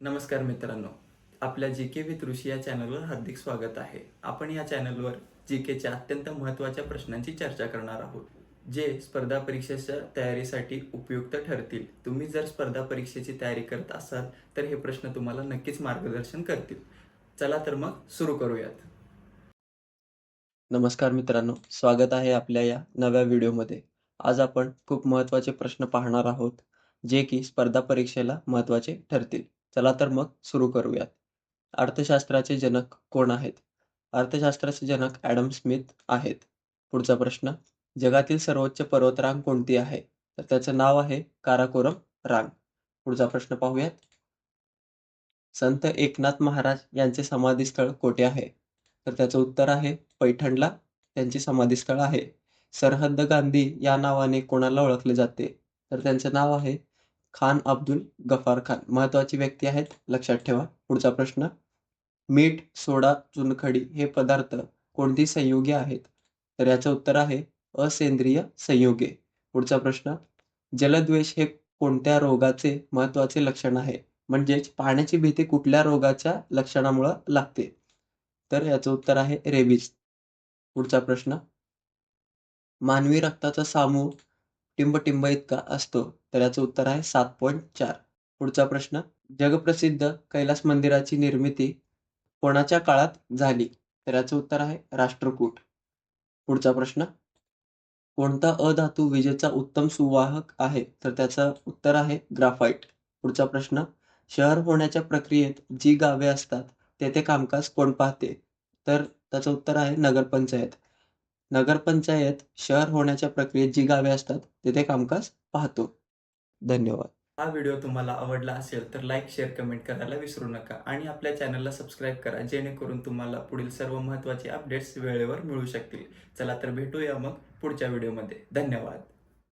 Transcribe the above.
नमस्कार मित्रांनो आपल्या जी के विथ ऋषी या चॅनलवर हार्दिक स्वागत आहे. आपण या चॅनलवर जी केच्या अत्यंत महत्त्वाच्या प्रश्नांची चर्चा करणार आहोत जे स्पर्धा परीक्षेच्या तयारीसाठी उपयुक्त ठरतील. तुम्ही जर स्पर्धा परीक्षेची तयारी करत असाल तर हे प्रश्न तुम्हाला नक्कीच मार्गदर्शन करतील. चला तर मग सुरू करूयात. नमस्कार मित्रांनो स्वागत आहे आपल्या या नव्या व्हिडिओमध्ये. आज आपण खूप महत्त्वाचे प्रश्न पाहणार आहोत जे की स्पर्धा परीक्षेला महत्त्वाचे ठरतील. चला तर मग सुरू करूयात. अर्थशास्त्राचे जनक कोण आहेत? अर्थशास्त्राचे जनक ॲडम स्मिथ आहेत. पुढचा प्रश्न जगातील सर्वोच्च पर्वतरांग कोणती आहे? तर त्याचं नाव आहे काराकोरम रांग. पुढचा प्रश्न पाहूयात. संत एकनाथ महाराज यांचे समाधीस्थळ कोठे आहे? तर त्याचं उत्तर आहे पैठणला. त्यांचे समाधीस्थळ आहे. सरहद्द गांधी या नावाने कोणाला ओळखले जाते? तर त्यांचं नाव आहे खान अब्दुल गफार खान. महत्वाची व्यक्ती आहेत. लक्षात ठेवा. पुढचा प्रश्न. मीठ सोडा चुनखडी हे पदार्थ कोणती संयुगे आहेत? तर याचं उत्तर आहे असेंद्रिय संयुगे. पुढचा प्रश्न. जलद्वेष हे कोणत्या रोगाचे महत्त्वाचे लक्षण आहे? म्हणजेच पाण्याची भीती कुठल्या रोगाच्या लक्षणामुळे लागते? तर याचं उत्तर आहे रेबीज. पुढचा प्रश्न. मानवी रक्ताचा सामूह टिंबटिंब इतका असतो. तर याचं उत्तर आहे सात पॉईंट चार. पुढचा प्रश्न. जगप्रसिद्ध कैलास मंदिराची निर्मिती कोणाच्या काळात झाली? तर याचं उत्तर आहे राष्ट्रकूट. पुढचा प्रश्न. कोणता अधातू विजेचा उत्तम सुवाहक आहे? तर त्याचं उत्तर आहे ग्राफाईट पुढचा प्रश्न. शहर होण्याच्या प्रक्रियेत जी गावे असतात तेथे कामकाज कोण पाहते? तर त्याचं उत्तर आहे नगरपंचायत. नगरपंचायत शहर होण्याच्या प्रक्रियेत जी गावे असतात तेथे कामकाज पाहतो. धन्यवाद. हा व्हिडिओ तुम्हाला आवडला असेल तर लाईक शेअर कमेंट करायला विसरू नका आणि आपल्या चॅनलला सबस्क्राईब करा जेणेकरून तुम्हाला पुढील सर्व महत्त्वाचे अपडेट्स वेळेवर मिळू शकतील. चला तर भेटूया मग पुढच्या व्हिडिओमध्ये. धन्यवाद.